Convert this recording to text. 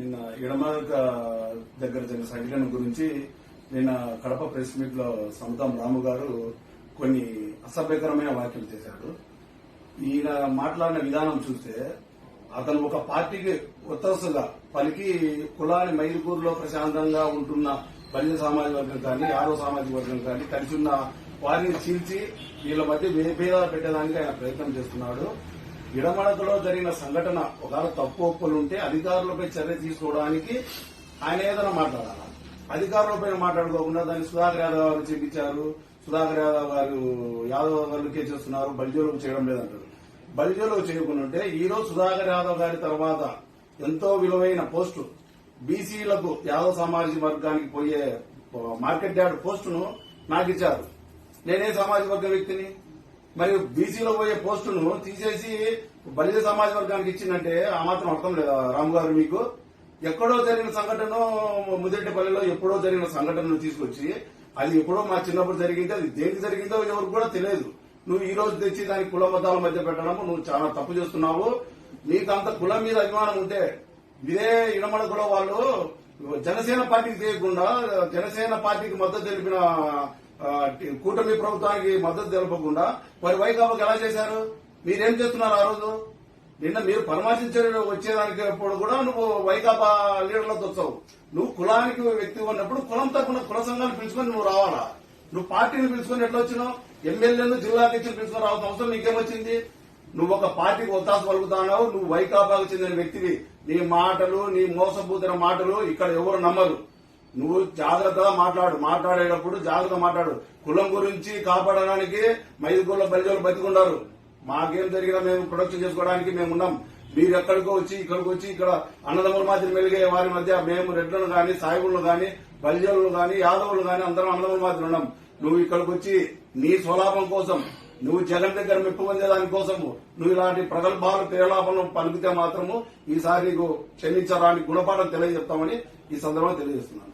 నిన్న ఎడమ దగ్గర జరిగిన సంఘటన గురించి నిన్న కడప ప్రెస్ మీట్లో సముదాం రాము గారు కొన్ని అసభ్యకరమైన వ్యాఖ్యలు చేశాడు ఈయన మాట్లాడిన విధానం చూస్తే అతను ఒక పార్టీకి ఉత్తరసుగా పలికి కులాన్ని మైదుకూరులో ప్రశాంతంగా ఉంటున్న బలిజ సామాజిక వర్గం కానీ ఆరో సామాజిక వర్గం కానీ కలిసి ఉన్న వారిని చీల్చి వీళ్ళ మధ్య భేదాలు పెట్టడానికి ఆయన ప్రయత్నం చేస్తున్నాడు. ఇడమడకలో జరిగిన సంఘటన ఒకవేళ తప్పు ఒప్పులు ఉంటే అధికారులపై చర్య తీసుకోవడానికి ఆయన ఏదైనా మాట్లాడాలి? అధికారులపై మాట్లాడుకోకుండా దాన్ని సుధాకర్ యాదవ్ గారు చెప్పించారు. సుధాకర్ యాదవ్ గారు యాదవ్ గారులకే చేస్తున్నారు. బలిజోలకు చేయడం లేదంటారు. బలిజోలకు చేయకుండా ఉంటే ఈ రోజు సుధాకర్ యాదవ్ గారి తర్వాత ఎంతో విలువైన పోస్టు బీసీలకు యాదవ్ సామాజిక వర్గానికి పోయే మార్కెట్ యార్డ్ పోస్టును నాకు ఇచ్చారు. నేనే సామాజిక వర్గ వ్యక్తిని మరి బీసీలో పోయే పోస్టును తీసేసి బలిజ సమాజ వర్గానికి ఇచ్చిందంటే ఆ మాత్రం అర్థం లేదా రాము గారు మీకు? ఎక్కడో జరిగిన సంఘటన ముదిరెడ్డిపల్లిలో ఎప్పుడో జరిగిన సంఘటనను తీసుకొచ్చి అది ఎప్పుడో మా చిన్నప్పుడు జరిగింది అది దేనికి జరిగిందో ఎవరికి కూడా తెలియదు. నువ్వు ఈ రోజు తెచ్చి దాని కుల మతాల మధ్య పెట్టడం నువ్వు చాలా తప్పు చేస్తున్నావు. నీకు అంత కులం మీద అభిమానం ఉంటే ఇదే ఇడమడ కూడా వాళ్ళు జనసేన పార్టీకి చేయకుండా జనసేన పార్టీకి మద్దతు తెలిపిన కూటమి ప్రభుత్వానికి మద్దతు తెలపకుండా మరి వైకాపాకి ఎలా చేశారు? మీరేం చేస్తున్నారు ఆ రోజు? నిన్న మీరు పరామర్శించే వచ్చేదానికి అప్పుడు కూడా నువ్వు వైకాపా లీడర్లతో వచ్చావు. నువ్వు కులానికి వ్యక్తి ఉన్నప్పుడు కులం తరపున కుల సంఘాన్ని పిలుచుకొని నువ్వు రావాలా? నువ్వు పార్టీని పిలుచుకొని ఎట్లా వచ్చినావు? ఎమ్మెల్యేలు జిల్లా అధ్యక్షులు పిలుచుకొని రావాల్సిన అవసరం నీకేమొచ్చింది? నువ్వు ఒక పార్టీకి ఒత్తాస పలుకుతున్నావు నువ్వు వైకాపాకు చెందిన వ్యక్తివి. నీ మాటలు నీ మోసపూతిన మాటలు ఇక్కడ ఎవరు నమ్మరు. నువ్వు జాగ్రత్తగా మాట్లాడు. మాట్లాడేటప్పుడు జాగ్రత్తగా మాట్లాడు. కులం గురించి కాపాడడానికి మైదుగుళ్ళ బలిజోలు బతికున్నారు మాకేం జరిగినా మేము ప్రొడక్షన్ చేసుకోవడానికి మేము ఉన్నాం. మీరు ఎక్కడికో వచ్చి ఇక్కడికి వచ్చి ఇక్కడ అన్నదమ్ముల మాదిరి మెలిగే వారి మధ్య మేము రెడ్లను గాని సాయిబులను గాని బలిజలు గాని యాదవులు గాని అందరం అన్నదమ్ముల మాదిరి ఉన్నాం. నువ్వు ఇక్కడికి వచ్చి నీ స్వలాభం కోసం నువ్వు జగన్ దగ్గర మెప్పు పొందే దానికోసము నువ్వు ఇలాంటి ప్రగల్భాలు ప్రేలాపనలు పలికితే మాత్రము ఈసారి నీకు క్షమించరాని గుణపాఠం తెలియజెప్తామని ఈ సందర్భంగా తెలియజేస్తున్నాను.